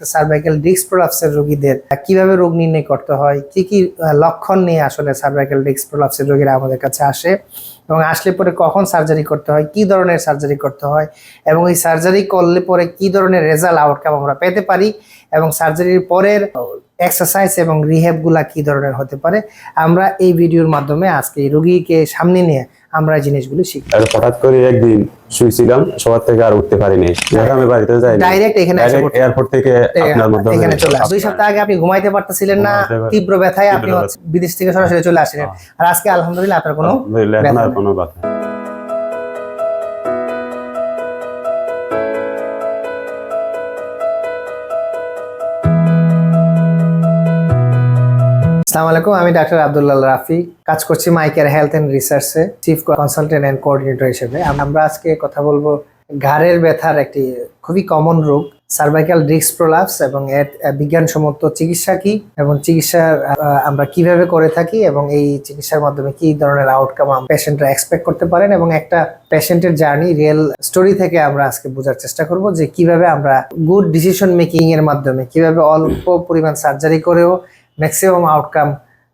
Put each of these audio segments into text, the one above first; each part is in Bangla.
সার্ভাইকাল ডিস্ক প্রলাপসের রোগীদের কীভাবে রোগ নির্ণয় করতে হয়, কি কি লক্ষণ নিয়ে আসলে সার্ভাইকাল ডিস্ক প্রলাপসের রোগীরা আমাদের কাছে আসে এবং আসলে পরে কখন সার্জারি করতে হয়, কি ধরনের সার্জারি করতে হয় এবং এই সার্জারি করলে পরে কি ধরনের রেজাল্ট আউটকাম আমরা পেতে পারি এবং সার্জারির পরের এক্সারসাইজ এবং রিহ্যাবগুলা কি ধরনের হতে পারে আমরা এই ভিডিওর মাধ্যমে আজকে এই রোগীকে সামনে নিয়ে আমরা জিনিসগুলো শিখব। আর হঠাৎ করে একদিন শুয়েছিলাম সবার থেকে আর উঠতে পারিনি। আমি বাড়িতে যাই Direct এখানে এয়ারপোর্ট থেকে আপনার মধ্যে এখানে চলে আসে। দুই সপ্তাহ আগে আপনি ঘুমাইতে পারতেছিলেন না তীব্র ব্যথায় আপনি বিদেশ থেকে সরাসরি চলে আসলেন আর আজকে আলহামদুলিল্লাহ আপনার কোনো ব্যথা কোনো ব্যথা আসসালামু আলাইকুম, আমি ডাক্তার আব্দুল্লাহ রাফি। কাজ করছি মাইকের হেলথ এন্ড রিসার্চে চিফ কনসালটেন্ট এন্ড কোঅর্ডিনেটর হিসেবে। আমরা আজকে কথা বলব ঘাড়ের ব্যথার একটি খুবই কমন রোগ সার্ভাইকাল ডিস্ক প্রলাপস এবং এর বিজ্ঞানসম্মত চিকিৎসা কি এবং চিকিৎসা আমরা কীভাবে করে থাকি এবং এই চিকিৎসার মাধ্যমে কি ধরনের আউটকাম পেশেন্টরা এক্সপেক্ট করতে পারেন এবং একটা পেশেন্টের জার্নি রিয়েল স্টোরি থেকে আমরা আজকে বোঝার চেষ্টা করব যে কীভাবে আমরা গুড ডিসিশন মেকিং এর মাধ্যমে, কীভাবে অল্প পরিমাণ সার্জারি করেও ম্যাক্সিমাম আউটকাম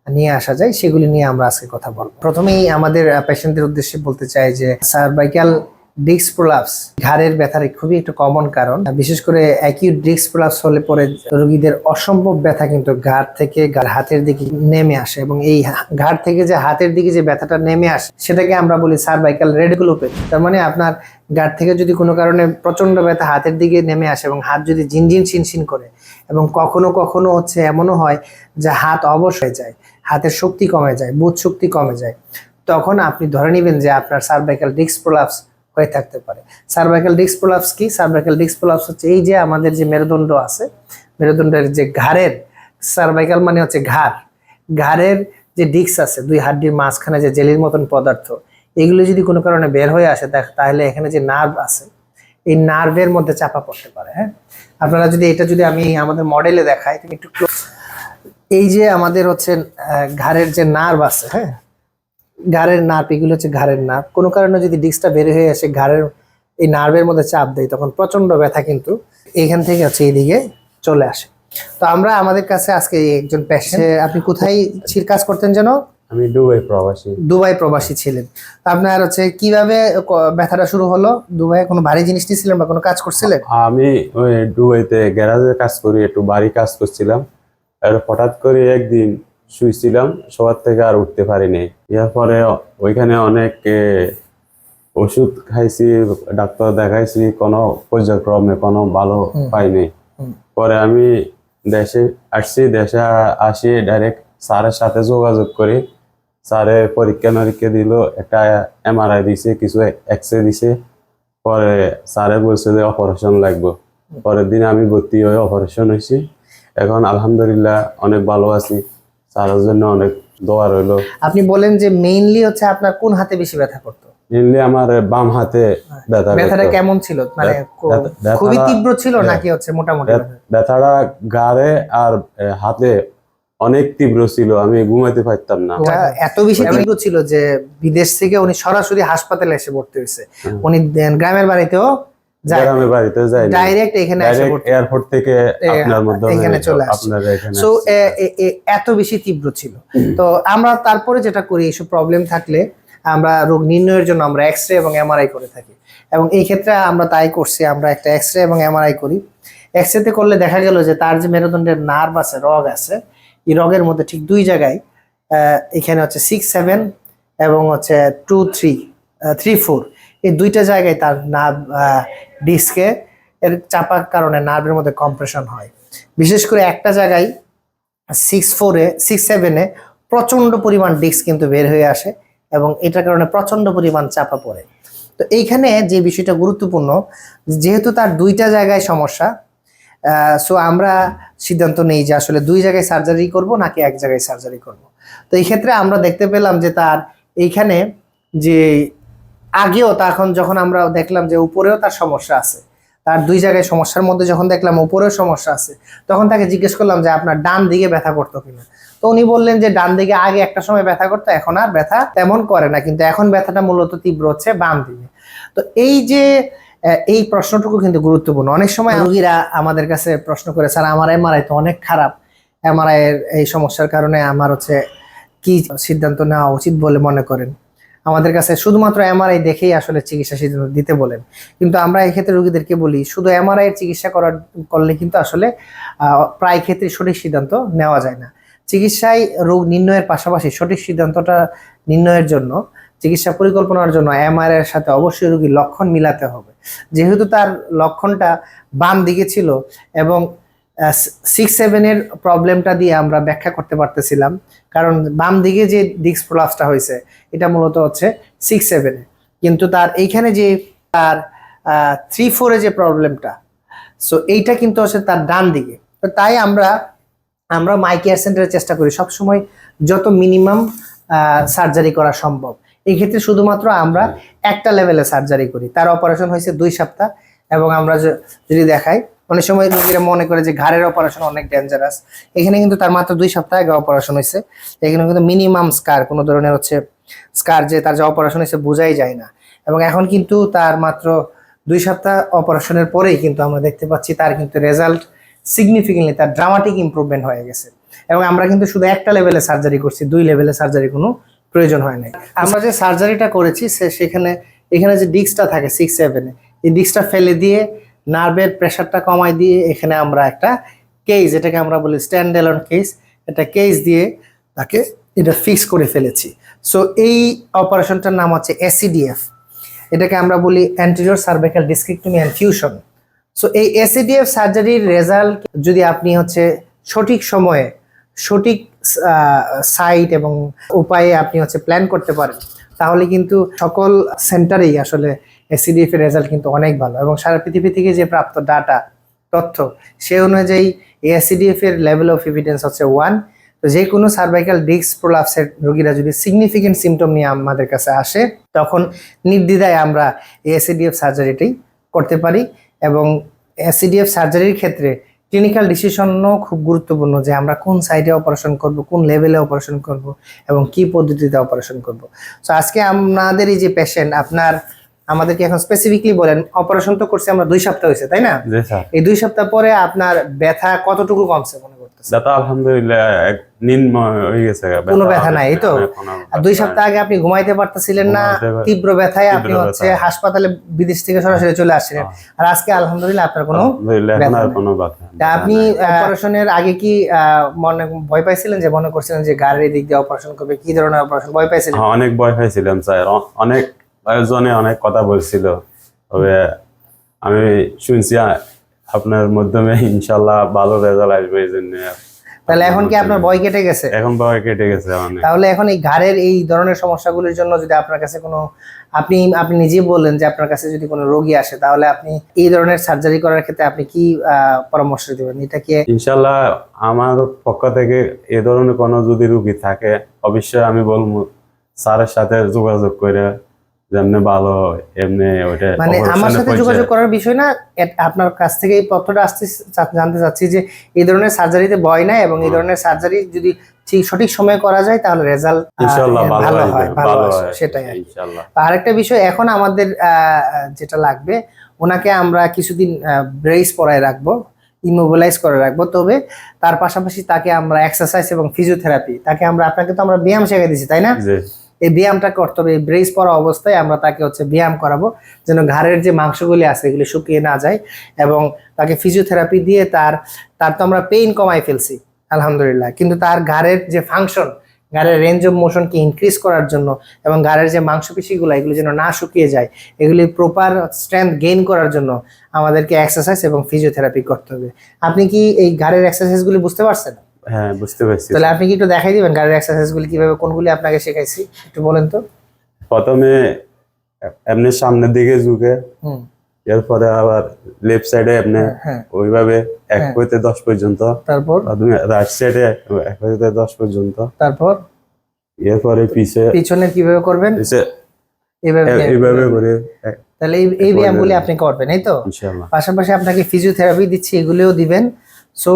নিয়ে আসা যায়, সেগুলি নিয়ে আমরা আজকে কথা বলব। প্রথমেই আমাদের পেশেন্টদের উদ্দেশ্যে বলতে চাই যে সার্ভাইকাল ডিস্ক প্রলাপস ঘাড়ের ব্যথার খুবই একটা কমন কারণ। বিশেষ করে অ্যাকিউট ডিস্ক প্রলাপস হলে পরে রোগীদের অসম্ভব ব্যথা কিন্তু ঘাড় থেকে হাতের দিকে নেমে আসে এবং এই ঘাড় থেকে যে হাতের দিকে যে ব্যথাটা নেমে আসে, সেটাকে আমরা বলি সার্ভাইকাল রেডিকুলোপ্যাথি তার মানে আপনার ঘাড় থেকে যদি কোনো কারণে প্রচণ্ড ব্যথা হাতের দিকে নেমে আসে এবং হাত যদি জিনজিন শিনশিন করে এবং কখনো কখনো হচ্ছে এমনও হয় যে হাত অবশ হয়ে যায়, হাতের শক্তি কমে যায়, বুধ শক্তি কমে যায়, তখন আপনি ধরে নেবেন যে আপনার সার্ভাইকাল ডিস্ক প্রলাপস হয়ে থাকতে পারে। সার্ভাইকাল ডিস্ক প্রলাপস কি? সার্ভাইকাল ডিস্ক প্রলাপস হচ্ছে এই যে আমাদের যে মেরুদণ্ড আছে, মেরুদণ্ডের যে ঘাড়ের সার্ভাইকাল মানে হচ্ছে ঘাড়। ঘাড়ের যে ডিস্ক আছে, দুই হাড্ডির মাঝখানে যে জেলির মতন পদার্থ, এগুলো যদি কোনো কারণে বের হয়ে আসে তা- তাহলে এখানে যে নার্ভ আছে, এই নার্ভের মধ্যে চাপা পড়তে পারে হ্যাঁ? আপনারা যদি এটা যদি আমি আমাদের মডেলে দেখাই, তুমি একটু এই যে আমাদের হচ্ছে ঘাড়ের যে নার্ভ আছে হ্যাঁ? ঘাড়ের নার্ভ এগুলো হচ্ছে ঘাড়ের নার্ভ। কোনো কারণে যদি ডিস্কটা বের হয়ে আসে ঘাড়ের এই নার্ভের মধ্যে চাপ দেয় তখন প্রচণ্ড ব্যথা কিন্তু এখান থেকে হচ্ছে এইদিকে চলে আসে। তো আমরা আমাদের কাছে আজকে একজন পেশেন্ট আপনি কোথায় কাজ করতেন যেন? আমি দুবাই প্রবাসী। দুবাই প্রবাসী ছিলেন। তো আপনার হচ্ছে কীভাবে ব্যথাটা শুরু হলো? দুবাইয়ে কোনো ভারী জিনিস নিয়েছিলেন বা কোনো কাজ করছিলেন? আমি ওই দুবাইতে গ্যারাজে কাজ করি একটু বাড়ি কাজ করছিলাম। আর হঠাৎ করে একদিন শুয়েছিলাম সবার থেকে আর উঠতে পারিনি। এরপরে ওইখানে অনেক ওষুধ খাইছি ডাক্তার দেখাইছি কোনো পর্যায়ক্রমে কোনো ভালো পাইনি। পরে আমি দেশে আসছি দেশে আসি ডাইরেক্ট স্যারের সাথে যোগাযোগ করি। স্যারে পরীক্ষা নিরীক্ষা দিল একটা এমআরআই দিছে কিছু এক্স রে দিছে। পরে স্যারে বলছে যে অপারেশন লাগবে। পরের দিন আমি ভর্তি হয়ে অপারেশন হয়েছি। এখন আলহামদুলিল্লাহ অনেক ভালো আছি। স্যারের জন্য অনেক দোয়া রইল। আপনি বলেন যে মেইনলি হচ্ছে আপনার কোন হাতে বেশি ব্যথা করতো? মেনলি আমার বাম হাতে ব্যথা ব্যথাটা কেমন ছিল? মানে খুবই তীব্র ছিল হ্যাঁ। নাকি হচ্ছে মোটামুটি ব্যথ- ব্যথাটা গাড়ে আর হাতে অনেক তীব্র ছিল আমি ঘুমাইতে পারতাম না। এত বেশি তীব্র ছিল যে বিদেশ থেকে উনি সরাসরি হাসপাতালে এসে ভর্তি হয়েছে। উনি দে- গ্রামের বাড়িতেও যায় গ্রামের বাড়িতে যাই ডাইরেক্ট এখানে এয়ারপোর্ট থেকে আপনার মধ্যে এখানে চলে এখানে সো এত বেশি তীব্র ছিল। তো আমরা তারপরে যেটা করি এইসব প্রবলেম থাকলে আমরা রোগ নির্ণয়ের জন্য আমরা এক্স রে এবং এমআরআই করে থাকি। এবং এই ক্ষেত্রে আমরা তাই করছি আমরা একটা এক্স রে এবং এমআরআই করি। এক্স রেতে করলে দেখা গেল যে তার যে মেরুদণ্ডের নার্ভ আছে রগ আছে এই রগের মধ্যে ঠিক দুই জায়গায় আহ, এখানে হচ্ছে সিক্স সেভেন এবং হচ্ছে টু থ্রি থ্রি ফোর এই দুইটা জায়গায় তার নার্ভ ডিস্কে এর চাপার কারণে নার্ভের মধ্যে কম্প্রেশন হয়। বিশেষ করে একটা জায়গায় সিক্স ফোরে সিক্স সেভেনে প্রচণ্ড পরিমাণ ডিস্ক কিন্তু বের হয়ে আসে এবং এটার কারণে প্রচণ্ড পরিমাণ চাপা পড়ে। তো এইখানে যে বিষয়টা গুরুত্বপূর্ণ, যেহেতু তার দুইটা জায়গায় সমস্যা সো আমরা সিদ্ধান্ত নেই যে আসলে দুই জায়গায় সার্জারি করব নাকি এক জায়গায় সার্জারি করব। তো এই ক্ষেত্রে আমরা দেখতে পেলাম যে তার এইখানে যে আগেও তখন যখন আমরা দেখলাম যে উপরেও তার সমস্যা আছে, তার দুই জায়গায় সমস্যার মধ্যে যখন দেখলাম উপরেও সমস্যা আছে, তখন তাকে জিজ্ঞেস করলাম যে আপনার ডান দিকে ব্যথা করতো কিনা? তো উনি বললেন যে ডান দিকে আগে একটা সময় ব্যথা করতো, এখন আর ব্যথা তেমন করে না, কিন্তু এখন ব্যথাটা মূলত তীব্র হচ্ছে বাম দিকে। তো এই যে এই প্রশ্নটুকু কিন্তু গুরুত্বপূর্ণ। অনেক সময় রোগীরা আমাদের কাছে প্রশ্ন করে, স্যার, আমার এমআরআই তো অনেক খারাপ। এমআরআই এর এই সমস্যার কারণে আমার হচ্ছে কি সিদ্ধান্ত নেওয়া উচিত বলে মনে করেন? আমাদের কাছে শুধুমাত্র এমআরআই দেখেই আসলে চিকিৎসা সিদ্ধান্ত দিতে বলেন। কিন্তু আমরা এক্ষেত্রে রোগীদেরকে বলি, শুধু এমআরআই এর চিকিৎসা করার করলে কিন্তু আসলে প্রায় ক্ষেত্রে সঠিক সিদ্ধান্ত নেওয়া যায় না। চিকিৎসায় রোগ নির্ণয়ের পাশাপাশি সঠিক সিদ্ধান্তটা নির্ণয়ের জন্য, চিকিৎসা পরিকল্পনার জন্য এমআরআই এর সাথে অবশ্যই রোগীর লক্ষণ মিলাতে হবে। যেহেতু তার লক্ষণটা বাম দিকে ছিল এবং সিক্স সেভেনের প্রবলেমটা দিয়ে আমরা ব্যাখ্যা করতে পারতেছিলাম। কারণ বাম দিকে যে ডিস্ক প্রলাপসটা হয়েছে, এটা মূলত হচ্ছে সিক্স সেভেনে কিন্তু তার এইখানে যে তার থ্রি ফোরে যে প্রবলেমটা সো এইটা কিন্তু হচ্ছে তার ডান দিকে। তো তাই আমরা আমরা মাই কেয়ার সেন্টারে চেষ্টা করি সবসময় যত মিনিমাম সার্জারি করা সম্ভব। এই ক্ষেত্রে শুধুমাত্র আমরা একটা লেভেলে সার্জারি করি। তার অপারেশন হয়েছে দুই সপ্তাহ, এবং আমরা যদি দেখাই অনেক সময় রোগীরা মনে করে যে ঘাড়ের অপারেশন অনেক ডেঞ্জারাস এখানে কিন্তু তার মাত্র দুই সপ্তাহ আগে অপারেশন হয়েছে। এখানে কিন্তু মিনিমাম স্কার কোনো ধরনের হচ্ছে স্কার যে তার যে অপারেশন হয়েছে বোঝাই যায় না। এবং এখন কিন্তু তার মাত্র দুই সপ্তাহ অপারেশনের পরেই কিন্তু আমরা দেখতে পাচ্ছি তার কিন্তু রেজাল্ট সিগনিফিকেন্টলি তার ড্রামাটিক ইমপ্রুভমেন্ট হয়ে গেছে। এবং আমরা কিন্তু শুধু একটা লেভেলে সার্জারি করছি, দুই লেভেলে সার্জারি কোনো প্রয়োজন হয় নাই। আমরা যে সার্জারিটা করেছি, সে সেখানে, এখানে যে ডিস্কটা থাকে সিক্স সেভেনে এই ডিস্কটা ফেলে দিয়ে নার্ভের প্রেশারটা কমাই দিয়ে এখানে আমরা একটা কেস এটাকে আমরা বলি স্ট্যান্ড অ্যালন কেস এটা কেস দিয়ে তাকে এটা ফিক্স করে ফেলেছি। সো এই অপারেশনটার নাম হচ্ছে এসিডিএফ এটাকে আমরা বলি anterior cervical discectomy and fusion so এই এসিডিএফ সার্জারির রেজাল্ট যদি আপনি হচ্ছে সঠিক সময়ে, সঠিক সাইট এবং উপায়ে আপনি হচ্ছে প্ল্যান করতে পারেন, তাহলে কিন্তু সকল সেন্টারেই আসলে এসিডিএফ এর রেজাল্ট কিন্তু অনেক ভালো এবং সারা পৃথিবী থেকে যে প্রাপ্ত ডাটা তথ্য, সে অনুযায়ী এসিডিএফ এর লেভেল অফ এভিডেন্স হচ্ছে ওয়ান তো যে কোনো সার্ভাইকাল ডিস্ক প্রোলাপসের রোগীরা যদি সিগনিফিকেন্ট সিমটম নিয়ে আমাদের কাছে আসে, তখন নির্দ্বিধায় আমরা এসিডিএফ সার্জারিটাই করতে পারি এবং এসিডিএফ সার্জারির ক্ষেত্রে ক্লিনিক্যাল ডিসিশনও খুব গুরুত্বপূর্ণ যে আমরা কোন সাইডে অপারেশন করব, কোন লেভেলে অপারেশন করব এবং কি পদ্ধতিতে অপারেশন করব। সো আজকে আমাদের এই যে পেশেন্ট আপনার আমাদেরকে এখন স্পেসিফিকলি বলেন অপারেশন তো করছি আমরা দুই সপ্তাহ হয়েছে তাই না? এই দুই সপ্তাহ পরে আপনার ব্যথা কতটুকু কমছে মনে করতেছে দাদা আলহামদুলিল্লাহ নিম্ন হয়ে গেছে কোনো ব্যথা নাই, তো? আর দুই সপ্তাহ আগে আপনি ঘুমাইতে পারতেছিলেন না তীব্র ব্যথায় আপনি হচ্ছে হাসপাতালে বিদেশ থেকে সরাসরি চলে আসছিলেন। আর আজকে আলহামদুলিল্লাহ আপনার কোনো ব্যথা ব্যথা আপনি অপারেশনের আগে কি মনে ভয় পাইছিলেন যে মনে করছিলেন যে গাড়ির দিক দিয়ে অপারেশন করবে কি ধরনের অপারেশন ভয় পাইছিলেন? হ্যাঁ, অনেক ভয় পাইছিলাম স্যার। অনেক জনে অনেক কথা বলছিল। তবে আমি শুনছি আপনার মাধ্যমে ইনশাল্লাহ ভালো রেজাল্ট আসবে এই জন্য। তাহলে এখন কি আপনার ভয় কেটে গেছে? এখন ভয় কেটে গেছে অনেক তাহলে এখন এই ঘাড়ের এই ধরনের সমস্যাগুলির জন্য যদি আপনার কাছে কোনো আপনি আপনি নিজেই বললেন যে আপনার কাছে যদি কোনো রোগী আসে তাহলে আপনি এই ধরনের সার্জারি করার ক্ষেত্রে আপনি কি পরামর্শ দেবেন? এটা কি ইনশাল্লাহ আমার পক্ষ থেকে এ ধরনের কোনো যদি রুগী থাকে অবশ্যই আমি বলব স্যারের সাথে যোগাযোগ করে যেমনি ভালো হয়, এমনি ওইটা মানে আমার সাথে যোগাযোগ করার বিষয় না আপনার কাছ থেকে এই তথ্যটা আসতে জানতে চাচ্ছি যে এই ধরনের সার্জারিতে ভয় নাই এবং এই ধরনের সার্জারি যদি ঠিক সঠিক সময়ে করা যায় তাহলে রেজাল্ট ভালো ভালো হয় ভালো হয় সেটাই আরেকটা বিষয় এখন আমাদের আহ, যেটা লাগবে ওনাকে আমরা কিছুদিন ব্রেস পরায় রাখব ইমোবিলাইজ করে রাখব তবে তার পাশাপাশি তাকে আমরা এক্সারসাইজ এবং ফিজিওথেরাপি তাকে আমরা আপনাকে তো আমরা ব্যায়াম শিখে দিছি তাই না? জি। এই ব্যায়ামটা করতে হবে, এই ব্রেস পরা অবস্থায় আমরা তাকে হচ্ছে ব্যায়াম করাবো, যেন ঘাড়ের যে মাংসগুলি আছে এগুলি শুকিয়ে না যায় এবং তাকে ফিজিওথেরাপি দিয়ে তার তার তো আমরা পেইন কমাই ফেলছি, আলহামদুলিল্লাহ। কিন্তু তার ঘাড়ের যে ফাংশন ঘাড়ের রেঞ্জ অফ মোশনকে ইনক্রিজ করার জন্য এবং ঘাড়ের যে মাংসপেশিগুলো, এগুলি যেন না শুকিয়ে যায়, এগুলি প্রপার স্ট্রেংথ গেইন করার জন্য আমাদেরকে এক্সারসাইজ এবং ফিজিওথেরাপি করতে হবে। আপনি কি এই ঘাড়ের এক্সারসাইজগুলি বুঝতে পারছেন? হ্যাঁ বুঝতে পারছি। তাহলে আপনি কি একটু দেখাই দিবেন ঘাড়ের এক্সারসাইজগুলি কীভাবে কোনগুলি আপনাকে শেখাইছি? একটু বলেন তো। প্রথমে এমনি সামনের দিকে ঝুঁকে এরপরে আবার লেফট সাইডে এমনি হ্যাঁ ওইভাবে এক হ্যাঁ। হইতে দশ পর্যন্ত। তারপর? রাইট সাইডে এক হইতে দশ পর্যন্ত। তারপর? এরপরে পিছে পিছনে কীভাবে করবেন? পিছে এইভাবে এইভাবে করে। তাহলে এই এই ব্যায়ামগুলি আপনি করবেন এই তো? পাশাপাশি আপনাকে ফিজিওথেরাপি দিচ্ছি এগুলিও দিবেন। সো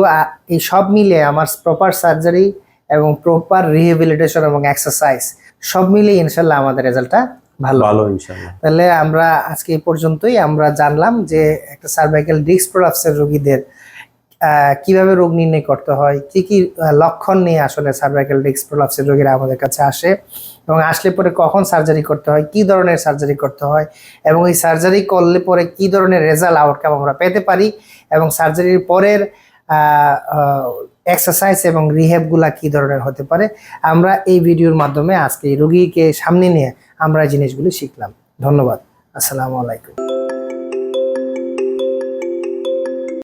এই সব মিলে আমার প্রপার সার্জারি এবং প্রপার রিহেবিলিটেশন এবং এক্সারসাইজ সব মিলিয়ে ইনশাল্লাহ আমাদের রেজাল্টটা ভালো ভালো ইনশাল্লাহ। তাহলে আমরা আজকে এই পর্যন্তই আমরা জানলাম যে একটা সার্ভাইকাল ডিস্ক প্রলাপসের রোগীদের কীভাবে রোগ নির্ণয় করতে হয় কি কি লক্ষণ নিয়ে আসলে সার্ভাইকাল ডিস্ক প্রলাপসের রোগীরা আমাদের কাছে আসে এবং আসলে পরে কখন সার্জারি করতে হয় কি ধরনের সার্জারি করতে হয় এবং এই সার্জারি করলে পরে কি ধরনের রেজাল্ট আউটকাম আমরা পেতে পারি এবং সার্জারির পরের এক্সারসাইজ এবং রিহেবগুলা কি ধরনের হতে পারে, আমরা এই ভিডিওর মাধ্যমে আজকে রুগীকে সামনে নিয়ে আমরা জিনিসগুলি শিখলাম। ধন্যবাদ। আসসালামু আলাইকুম।